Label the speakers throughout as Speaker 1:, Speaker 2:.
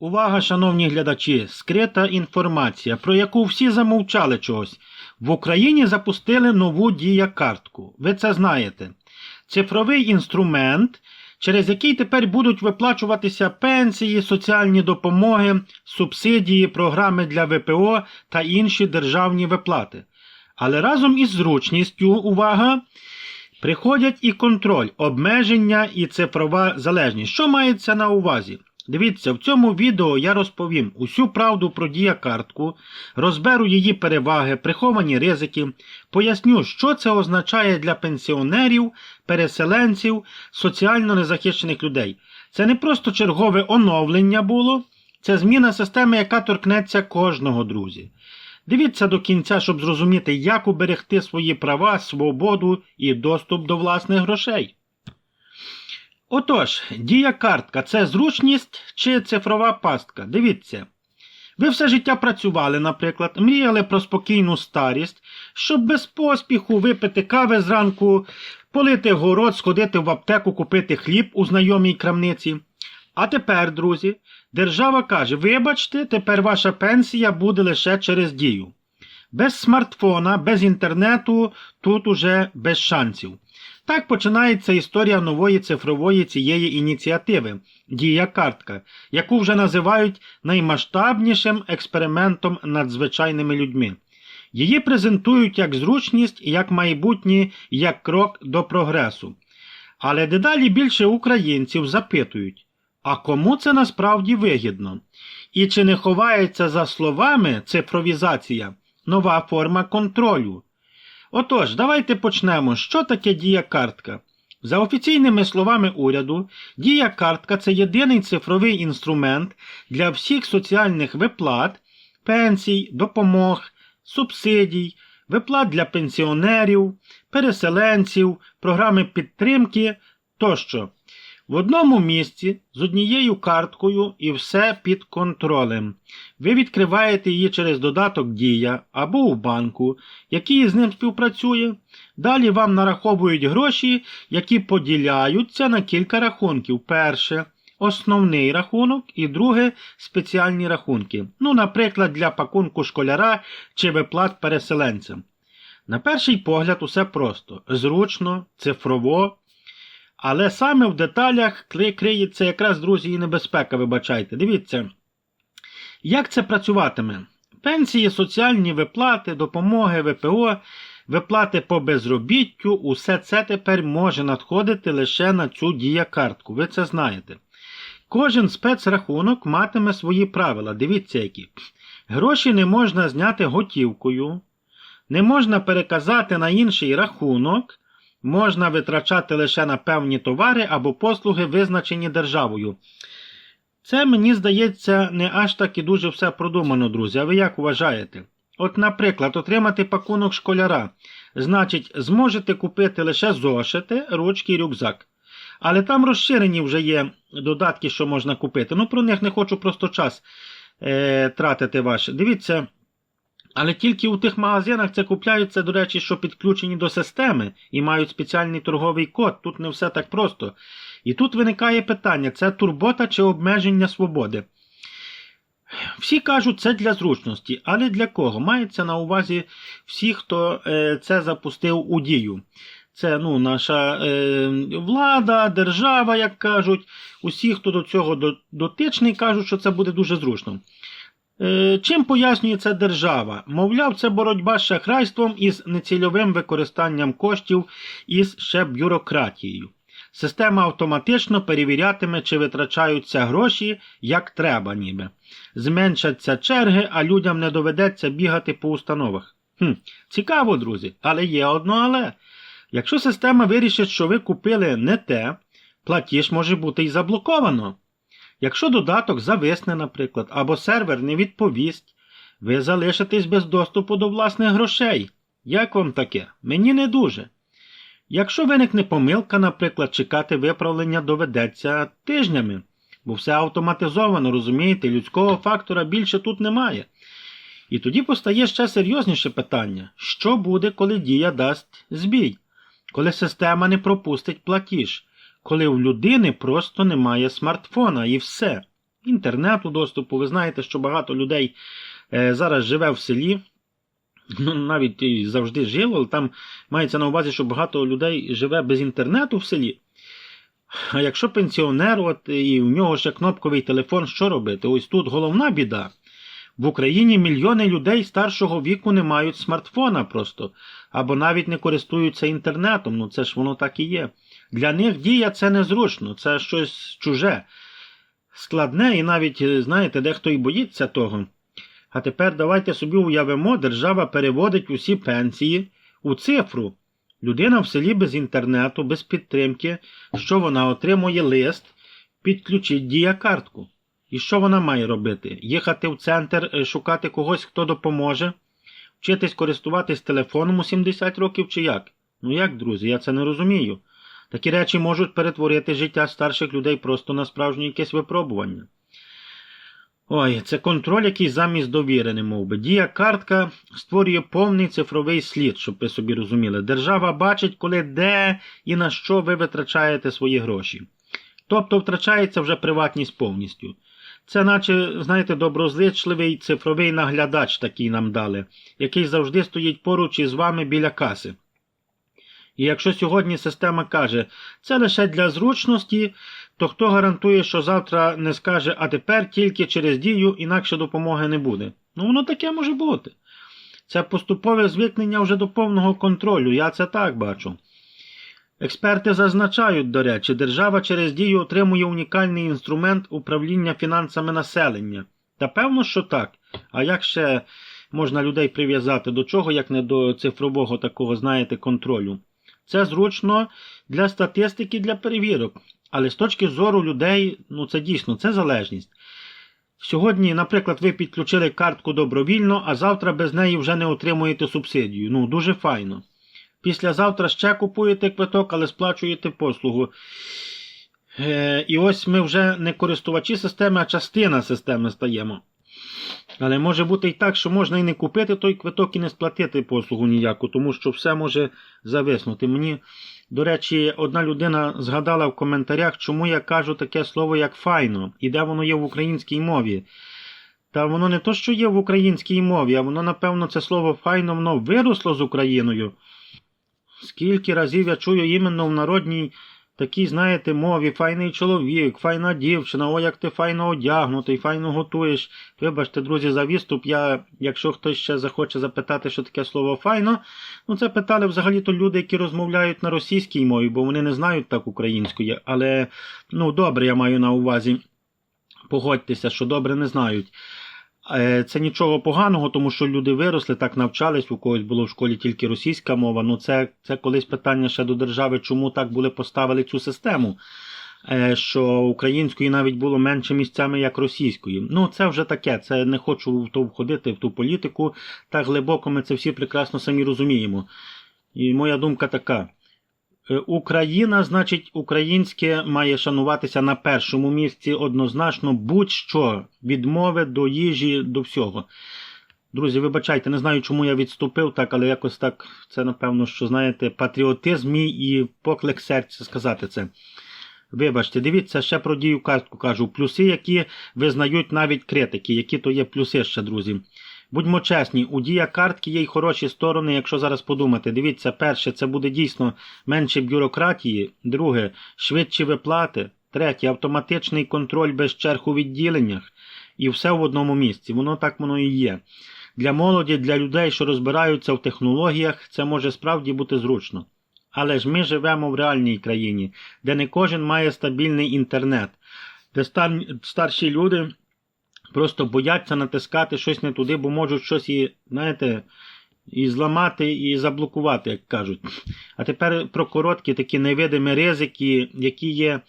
Speaker 1: Увага, шановні глядачі, скрита інформація, про яку всі замовчали чогось. В Україні запустили нову дія-картку. Ви це знаєте. Цифровий інструмент, через який тепер будуть виплачуватися пенсії, соціальні допомоги, субсидії, програми для ВПО та інші державні виплати. Але разом із зручністю, увага, приходять і контроль, обмеження і цифрова залежність. Що мається на увазі? Дивіться, в цьому відео я розповім усю правду про дія-картку, розберу її переваги, приховані ризики, поясню, що це означає для пенсіонерів, переселенців, соціально незахищених людей. Це не просто чергове оновлення було, це зміна системи, яка торкнеться кожного, друзі. Дивіться до кінця, щоб зрозуміти, як уберегти свої права, свободу і доступ до власних грошей. Отож, дія картка це зручність чи цифрова пастка. Дивіться. Ви все життя працювали, наприклад, мріяли про спокійну старість, щоб без поспіху випити кави зранку, полити город, сходити в аптеку, купити хліб у знайомій крамниці. А тепер, друзі, держава каже: вибачте, тепер ваша пенсія буде лише через дію. Без смартфона, без інтернету, тут уже без шансів. Так починається історія нової цифрової цієї ініціативи Дія картка, яку вже називають наймасштабнішим експериментом над звичайними людьми. Її презентують як зручність, як майбутнє, як крок до прогресу. Але дедалі більше українців запитують, а кому це насправді вигідно? І чи не ховається за словами цифровізація нова форма контролю? Отож, давайте почнемо. Що таке дія картка? За офіційними словами уряду, дія картка це єдиний цифровий інструмент для всіх соціальних виплат, пенсій, допомог, субсидій, виплат для пенсіонерів, переселенців, програми підтримки тощо. В одному місці з однією карткою і все під контролем. Ви відкриваєте її через додаток Дія або у банку, який з ним співпрацює. Далі вам нараховують гроші, які поділяються на кілька рахунків. Перше основний рахунок і друге спеціальні рахунки. Ну, наприклад, для пакунку школяра чи виплат переселенцям. На перший погляд, усе просто, зручно, цифрово. Але саме в деталях криється якраз, друзі, і небезпека, вибачайте. Дивіться, як це працюватиме? Пенсії, соціальні виплати, допомоги, ВПО, виплати по безробіттю, усе це тепер може надходити лише на цю дія-картку. Ви це знаєте. Кожен спецрахунок матиме свої правила. Дивіться, які. Гроші не можна зняти готівкою, не можна переказати на інший рахунок можна витрачати лише на певні товари або послуги, визначені державою. Це, мені здається, не аж так і дуже все продумано, друзі. А ви як вважаєте? От, наприклад, отримати пакунок школяра. Значить, зможете купити лише зошити, ручки і рюкзак. Але там розширені вже є додатки, що можна купити. Ну, про них не хочу просто час е, тратити ваш. Дивіться, але тільки у тих магазинах це купляються, до речі, що підключені до системи і мають спеціальний торговий код. Тут не все так просто. І тут виникає питання: це турбота чи обмеження свободи. Всі кажуть, це для зручності, але для кого? Мається на увазі всі, хто е, це запустив у дію. Це ну, наша е, влада, держава, як кажуть. Усі, хто до цього дотичний, кажуть, що це буде дуже зручно. Е, чим пояснює це держава? Мовляв, це боротьба з шахрайством із нецільовим використанням коштів із ще бюрократією. Система автоматично перевірятиме, чи витрачаються гроші як треба, ніби. Зменшаться черги, а людям не доведеться бігати по установах. Хм, Цікаво, друзі, але є одно але. Якщо система вирішить, що ви купили не те, платіж може бути і заблоковано. Якщо додаток зависне, наприклад, або сервер не відповість, ви залишитесь без доступу до власних грошей. Як вам таке? Мені не дуже. Якщо виникне помилка, наприклад, чекати виправлення доведеться тижнями, бо все автоматизовано, розумієте, людського фактора більше тут немає. І тоді постає ще серйозніше питання: що буде, коли дія дасть збій, коли система не пропустить платіж? Коли у людини просто немає смартфона і все. інтернету доступу. Ви знаєте, що багато людей е, зараз живе в селі. Ну, навіть і завжди жило, але там мається на увазі, що багато людей живе без інтернету в селі. А якщо пенсіонер, от, і в нього ще кнопковий телефон, що робити? Ось тут головна біда. В Україні мільйони людей старшого віку не мають смартфона просто, або навіть не користуються інтернетом. Ну це ж воно так і є. Для них дія це незручно, це щось чуже, складне і навіть, е, знаєте, дехто і боїться того. А тепер давайте собі уявимо, держава переводить усі пенсії у цифру. Людина в селі без інтернету, без підтримки, що вона отримує лист, підключить дія-картку. І що вона має робити? Їхати в центр, е, шукати когось, хто допоможе, вчитись користуватись телефоном у 70 років чи як? Ну як, друзі, я це не розумію. Такі речі можуть перетворити життя старших людей просто на справжнє якесь випробування. Ой, це контроль, який замість довіри, не мов би. Дія картка створює повний цифровий слід, щоб ви собі розуміли. Держава бачить, коли де і на що ви витрачаєте свої гроші. Тобто втрачається вже приватність повністю. Це, наче, знаєте, доброзичливий цифровий наглядач такий нам дали, який завжди стоїть поруч із вами біля каси. І якщо сьогодні система каже, це лише для зручності, то хто гарантує, що завтра не скаже, а тепер тільки через дію, інакше допомоги не буде. Ну воно таке може бути. Це поступове звикнення вже до повного контролю, я це так бачу. Експерти зазначають, до речі, держава через дію отримує унікальний інструмент управління фінансами населення. Та певно, що так. А як ще можна людей прив'язати до чого, як не до цифрового такого, знаєте, контролю? Це зручно для статистики, для перевірок. Але з точки зору людей, ну це дійсно це залежність. Сьогодні, наприклад, ви підключили картку добровільно, а завтра без неї вже не отримуєте субсидію. Ну, дуже файно. Післязавтра ще купуєте квиток, але сплачуєте послугу. Е, і ось ми вже не користувачі системи, а частина системи стаємо. Але може бути і так, що можна і не купити той квиток і не сплатити послугу ніяку, тому що все може зависнути. Мені, до речі, одна людина згадала в коментарях, чому я кажу таке слово, як файно, і де воно є в українській мові. Та воно не то, що є в українській мові, а воно, напевно, це слово файно воно виросло з Україною. Скільки разів я чую іменно в народній такій, знаєте, мові, файний чоловік, файна дівчина, о, як ти файно одягнутий, файно готуєш. Вибачте, друзі, за відступ. Я, якщо хтось ще захоче запитати, що таке слово файно, ну це питали взагалі-то люди, які розмовляють на російській мові, бо вони не знають так української. Але, ну, добре, я маю на увазі. Погодьтеся, що добре не знають. Е, Це нічого поганого, тому що люди виросли, так навчались, у когось було в школі тільки російська мова. Ну це це колись питання ще до держави, чому так були поставили цю систему, Е, що української навіть було менше місцями, як російської. Ну це вже таке. Це не хочу в то входити, в ту політику. Так глибоко ми це всі прекрасно самі розуміємо. І моя думка така. Е, Україна, значить, українське має шануватися на першому місці однозначно будь-що відмови до їжі, до всього. Друзі, вибачайте, не знаю, чому я відступив так, але якось так це, напевно, що знаєте, патріотизм мій і поклик серця сказати це. Вибачте, дивіться, ще про дію картку кажу. Плюси, які визнають навіть критики, які то є плюси ще, друзі. Будьмо чесні, у дія картки є й хороші сторони, якщо зараз подумати. Дивіться, перше, це буде дійсно менше бюрократії, друге, швидші виплати, третє, автоматичний контроль без черг у відділеннях. І все в одному місці. Воно так воно і є. Для молоді, для людей, що розбираються в технологіях, це може справді бути зручно. Але ж ми живемо в реальній країні, де не кожен має стабільний інтернет, де стар- старші люди просто бояться натискати щось не туди, бо можуть щось і, знаєте, і зламати, і заблокувати, як кажуть. А тепер про короткі такі невидимі ризики, які є,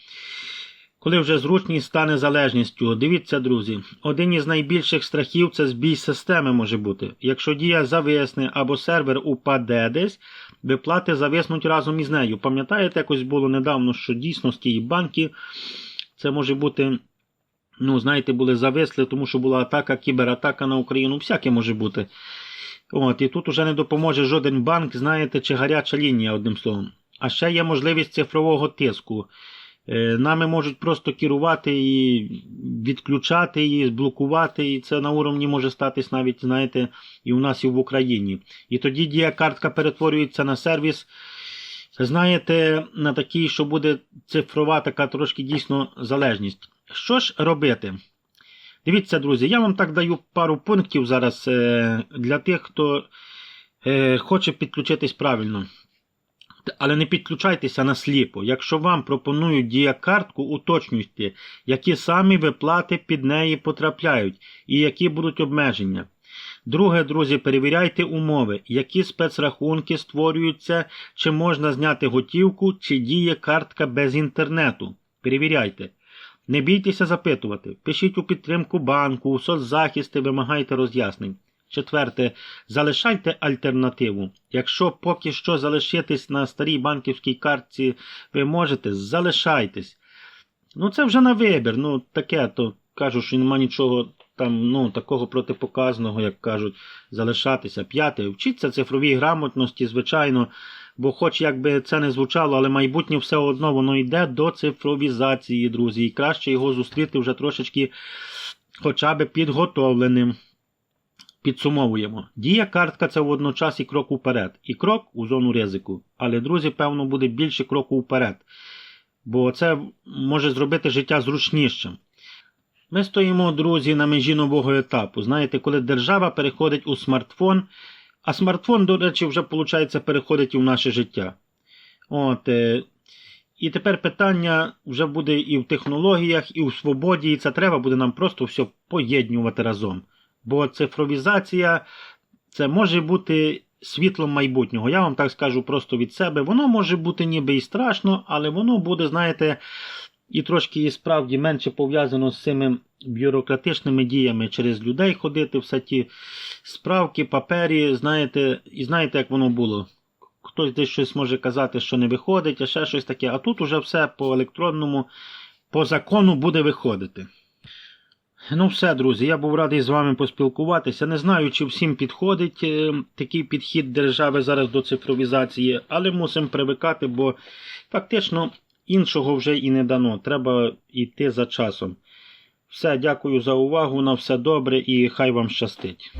Speaker 1: коли вже зручність стане залежністю. Дивіться, друзі, один із найбільших страхів це збій системи може бути. Якщо дія зависне або сервер упаде десь, виплати зависнуть разом із нею. Пам'ятаєте, якось було недавно, що дійсно з тієї банки це може бути ну, знаєте, були зависли, тому що була атака, кібератака на Україну, всяке може бути. От, І тут уже не допоможе жоден банк, знаєте, чи гаряча лінія, одним словом. А ще є можливість цифрового тиску. Е, Нами можуть просто керувати і відключати її, блокувати, і це на уровні може статись навіть, знаєте, і у нас, і в Україні. І тоді дія картка перетворюється на сервіс, знаєте, на такий, що буде цифрова така трошки дійсно залежність. Що ж робити? Дивіться, друзі, я вам так даю пару пунктів зараз е, для тих, хто е, хоче підключитись правильно. Але не підключайтеся насліпо. Якщо вам пропонують діякартку, уточнюйте, які самі виплати під неї потрапляють і які будуть обмеження. Друге, друзі, перевіряйте умови, які спецрахунки створюються, чи можна зняти готівку, чи діє картка без інтернету. Перевіряйте. Не бійтеся запитувати. Пишіть у підтримку банку, у соцзахисти, вимагайте роз'яснень. Четверте, залишайте альтернативу. Якщо поки що залишитись на старій банківській картці ви можете, залишайтесь. Ну це вже на вибір. Ну таке, то кажу, що нема нічого там, ну, такого протипоказаного, як кажуть, залишатися. П'яте, вчіться цифровій грамотності, звичайно, бо хоч якби це не звучало, але майбутнє все одно воно йде до цифровізації, друзі. І краще його зустріти вже трошечки хоча б підготовленим. Підсумовуємо. Дія картка це водночас і крок уперед, і крок у зону ризику. Але, друзі, певно, буде більше кроку вперед. Бо це може зробити життя зручнішим. Ми стоїмо, друзі, на межі нового етапу. Знаєте, коли держава переходить у смартфон, а смартфон, до речі, вже, виходить, переходить і в наше життя. От, е, і тепер питання вже буде і в технологіях, і в свободі, і це треба буде нам просто все поєднувати разом. Бо цифровізація це може бути світлом майбутнього. Я вам так скажу просто від себе. Воно може бути ніби і страшно, але воно буде, знаєте, і трошки і справді менше пов'язано з цими бюрократичними діями через людей ходити, все ті справки, папері, знаєте, і знаєте, як воно було. Хтось десь щось може казати, що не виходить, а ще щось таке. А тут уже все по електронному, по закону буде виходити. Ну, все, друзі, я був радий з вами поспілкуватися. Не знаю, чи всім підходить е, такий підхід держави зараз до цифровізації, але мусимо привикати, бо фактично іншого вже і не дано. Треба йти за часом. Все, дякую за увагу. На все добре і хай вам щастить.